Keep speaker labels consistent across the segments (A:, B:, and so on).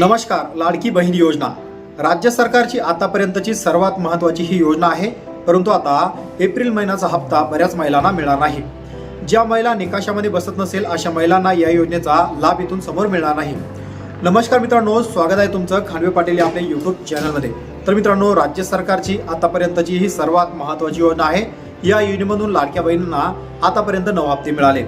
A: नमस्कार लाडकी बहीण योजना. राज्य सरकारची आतापर्यंतची सर्वात महत्त्वाची ही योजना आहे परंतु आता एप्रिल महिन्याचा हप्ता बऱ्याच महिलांना मिळणार नाही. ज्या महिला निकाशामध्ये बसत नसेल अशा महिलांना या योजनेचा लाभ इथून समोर मिळणार नाही. नमस्कार मित्रांनो स्वागत आहे तुमचं खांडवे पाटील या आपल्या युट्यूब चॅनलमध्ये तर मित्रांनो राज्य सरकारची आतापर्यंतची ही सर्वात महत्त्वाची योजना आहे. या योजनेमधून लाडक्या बहिणींना आतापर्यंत नऊ हप्ते मिळाले.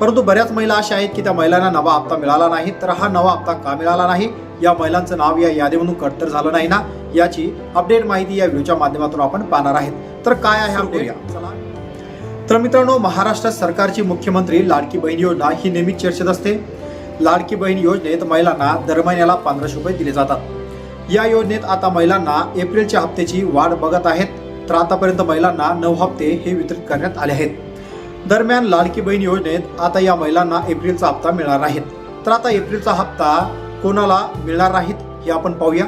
A: परंतु बऱ्याच महिला अशा आहेत की त्या महिलांना नवा हप्ता मिळाला नाही तर हा नवा हप्ता का मिळाला नाही? या महिलांचं नाव या यादीमधून कट तर झालं नाही ना? याची अपडेट माहिती या व्हिडिओच्या माध्यमातून आपण पाहणार आहेत. तर काय आहे अपडेट तर मित्रांनो महाराष्ट्र सरकारची मुख्यमंत्री लाडकी बहीण योजना ही नेहमीच चर्चेत असते. लाडकी बहीण योजनेत महिलांना दर महिन्याला पंधराशे रुपये दिले जातात. या योजनेत आता महिलांना एप्रिलच्या हप्त्याची वाढ बघत आहेत तर आतापर्यंत महिलांना नऊ हप्ते हे वितरित करण्यात आले आहेत. दरम्यान लाडकी बहीण योजनेत आता या महिलांना एप्रिलचा हप्ता मिळणार नाहीत तर आता एप्रिलचा हप्ता कोणाला मिळणार नाहीत हे आपण पाहूया.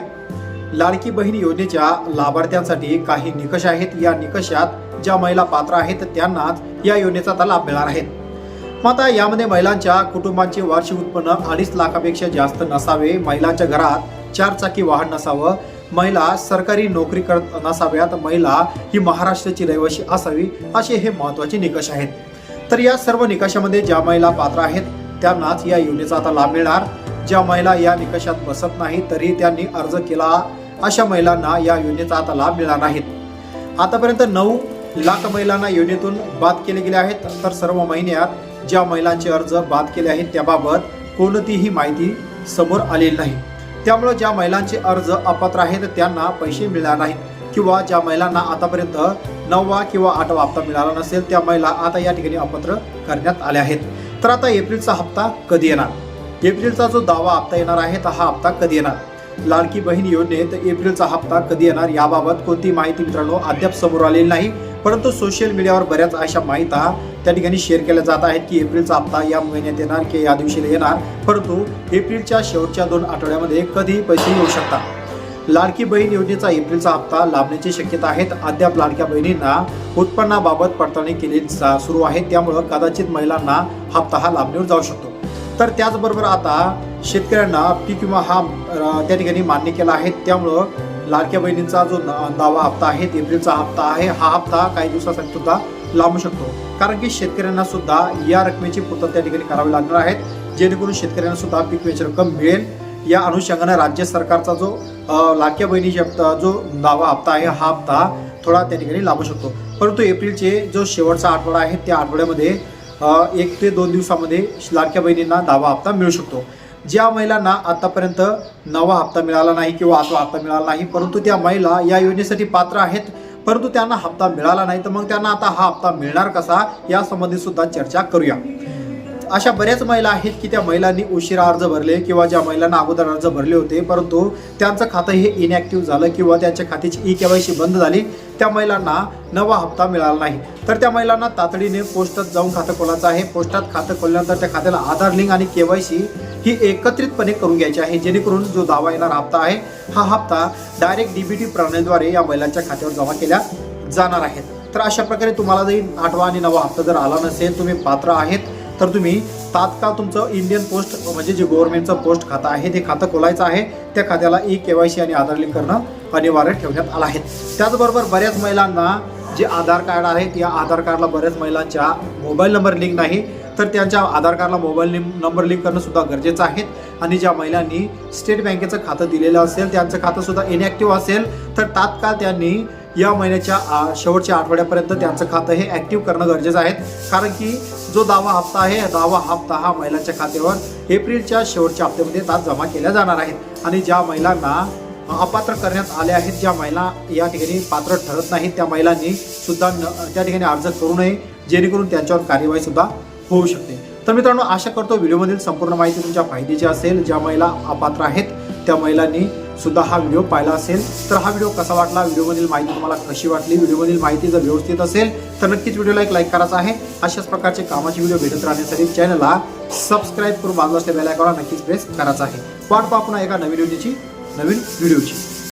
A: लाडकी बहीण योजनेच्या लाभार्थ्यांसाठी काही निकष आहेत. या निकषात ज्या महिला पात्र आहेत त्यांनाच या योजनेचा आता लाभ मिळणार आहे. मात्र यामध्ये महिलांच्या कुटुंबांचे वार्षिक उत्पन्न अडीच लाखापेक्षा जास्त नसावे. महिलांच्या घरात चार चाकी वाहन नसावं. महिला सरकारी नोकरी करत नसाव्यात. महिला ही महाराष्ट्राची रहिवाशी असावी असे हे महत्त्वाचे निकष आहेत. तर या सर्व निकषामध्ये ज्या महिला पात्र आहेत त्यांनाच या योजनेचा आता लाभ मिळणार. ज्या महिला या निकषात बसत नाही तरी त्यांनी अर्ज केला. अशा महिलांना या योजनेचा आता लाभ मिळणार नाहीत. आतापर्यंत नऊ लाख महिलांना योजनेतून बाद केले गेले आहेत. तर सर्व महिन्यात ज्या महिलांचे अर्ज बाद केले आहेत त्याबाबत कोणतीही माहिती समोर आलेली नाही. त्यामुळे ज्या महिलांचे अर्ज अपात्र आहेत त्यांना पैसे मिळणार नाहीत. किंवा ज्या महिलांना आतापर्यंत नववा किंवा आठवा हप्ता मिळाला नसेल त्या महिला आता या ठिकाणी अपत्र करण्यात आल्या आहेत. तर आता एप्रिलचा हप्ता कधी येणार? एप्रिलचा जो दावा हप्ता येणार आहे तर हा हप्ता कधी येणार? लाडकी बहीण योजनेत एप्रिलचा हप्ता कधी येणार याबाबत कोणती माहिती मित्रांनो अद्याप समोर आलेली नाही. परंतु सोशल मीडियावर बऱ्याच अशा माहिती त्या ठिकाणी शेअर केल्या जात आहेत की एप्रिलचा हप्ता या महिन्यात येणार की या दिवशीला येणार. परंतु एप्रिलच्या शेवटच्या दोन आठवड्यामध्ये कधी पैसे येऊ शकतात. लाडकी बहीण योजनेचा एप्रिलचा हप्ता लाभण्याची शक्यता आहेत. अद्याप लाडक्या बहिणींना उत्पन्नाबाबत पडताळणी केली जा- सुरू आहे. त्यामुळं कदाचित महिलांना हप्ता हा लाभण्यावर जाऊ शकतो. तर त्याचबरोबर आता शेतकऱ्यांना पीक विमा हा त्या ठिकाणी मान्य केला आहे. त्यामुळं लाडक्या बहिणींचा जो न- दावा हप्ता आहे एप्रिलचा हप्ता आहे हा हप्ता काही दिवसासाठी सुद्धा लांबू शकतो. कारण की शेतकऱ्यांना सुद्धा या रकमेची पूर्तता त्या ठिकाणी करावी लागणार आहेत. जेणेकरून शेतकऱ्यांना सुद्धा पीक विम्याची रक्कम मिळेल. या अनुषंगाने राज्य सरकारचा जो लाख्या बहिणीचे हप्ता जो दावा हप्ता आहे हा हप्ता थोडा त्या ठिकाणी लाभू शकतो. परंतु एप्रिलचे जो शेवटचा आठवडा आहे त्या आठवड्यामध्ये एक ते दोन दिवसामध्ये लाडक्या बहिणींना दावा हप्ता मिळू शकतो. ज्या महिलांना आतापर्यंत नवा हप्ता मिळाला नाही किंवा आठवा हप्ता मिळाला नाही परंतु त्या महिला या योजनेसाठी पात्र आहेत परंतु त्यांना हप्ता मिळाला नाही तर मग त्यांना आता हा हप्ता मिळणार कसा यासंबंधी सुद्धा चर्चा करूया. अशा बऱ्याच महिला आहेत की त्या महिलांनी उशिरा अर्ज भरले किंवा ज्या महिलांना अगोदर अर्ज भरले होते परंतु त्यांचं खातं हे इनॅक्टिव्ह झालं किंवा त्यांच्या खात्याची ई केवायसी बंद झाली त्या महिलांना नवा हप्ता मिळाला नाही. तर त्या महिलांना तातडीने पोस्टात जाऊन खातं खोलायचं आहे. पोस्टात खातं खोलल्यानंतर त्या खात्याला आधार लिंक आणि केवायसी ही एकत्रितपणे करून घ्यायची आहे. जेणेकरून जो दावा येणार हप्ता आहे हा हप्ता डायरेक्ट डीबीटी प्रणालीद्वारे या महिलांच्या खात्यावर जमा केल्या जाणार आहेत. तर अशा प्रकारे तुम्हाला जरी आठवा आणि नवा हप्ता जर आला नसेल तुम्ही पात्र आहेत. तर तुम्ही तात्काळ तुमचं इंडियन पोस्ट म्हणजे जे गव्हर्नमेंटचं पोस्ट खातं आहे ते खातं खोलायचं आहे. त्या खात्याला ई के वाय सी आणि आधार लिंक करणं अनिवार्य ठेवण्यात आलं आहे. त्याचबरोबर बऱ्याच महिलांना जे आधार कार्ड आहेत या आधार कार्डला बऱ्याच महिलांच्या मोबाईल नंबर लिंक नाही. तर त्यांच्या आधार कार्डला मोबाईल नंबर लिंक करणं सुद्धा गरजेचं आहे. आणि ज्या महिलांनी स्टेट बँकेचं खातं दिलेलं असेल त्यांचं खातं सुद्धा इनॅक्टिव्ह असेल तर तात्काळ त्यांनी या महिन्याच्या शेवटच्या आठवड्यापर्यंत त्यांचं खातं हे ॲक्टिव्ह करणं गरजेचं आहे. कारण की जो दावा हप्ता आहे दावा हप्ता हा महिलांच्या खात्यावर एप्रिलच्या शेवटच्या हप्त्यामध्ये तास जमा केल्या जाणार आहेत. आणि ज्या महिलांना अपात्र करण्यात आले आहेत ज्या महिला या ठिकाणी पात्र ठरत नाहीत त्या महिलांनी सुद्धा न- त्या ठिकाणी अर्ज करू नये जेणेकरून त्यांच्यावर कार्यवाही सुद्धा होऊ शकते. तर मित्रांनो आशा करतो व्हिडिओमधील संपूर्ण माहिती तुमच्या फायद्याची असेल. ज्या महिला अपात्र आहेत त्या महिलांनी सुद्धा हा व्हिडिओ पाहिला असेल तर हा व्हिडिओ कसा वाटला? व्हिडिओमधील माहिती तुम्हाला कशी वाटली? व्हिडिओमधील माहिती जर व्यवस्थित असेल तर नक्कीच व्हिडिओला एक लाईक करायचा आहे. अशाच प्रकारचे कामाचे व्हिडिओ भेटत राहण्यासाठी चॅनलला सबस्क्राईब करून बाजू असलेल्या बेलायकॉनला नक्कीच प्रेस करायचा आहे. वाट पाहू पुन्हा एका नवीन व्हिडिओची नवीन व्हिडिओची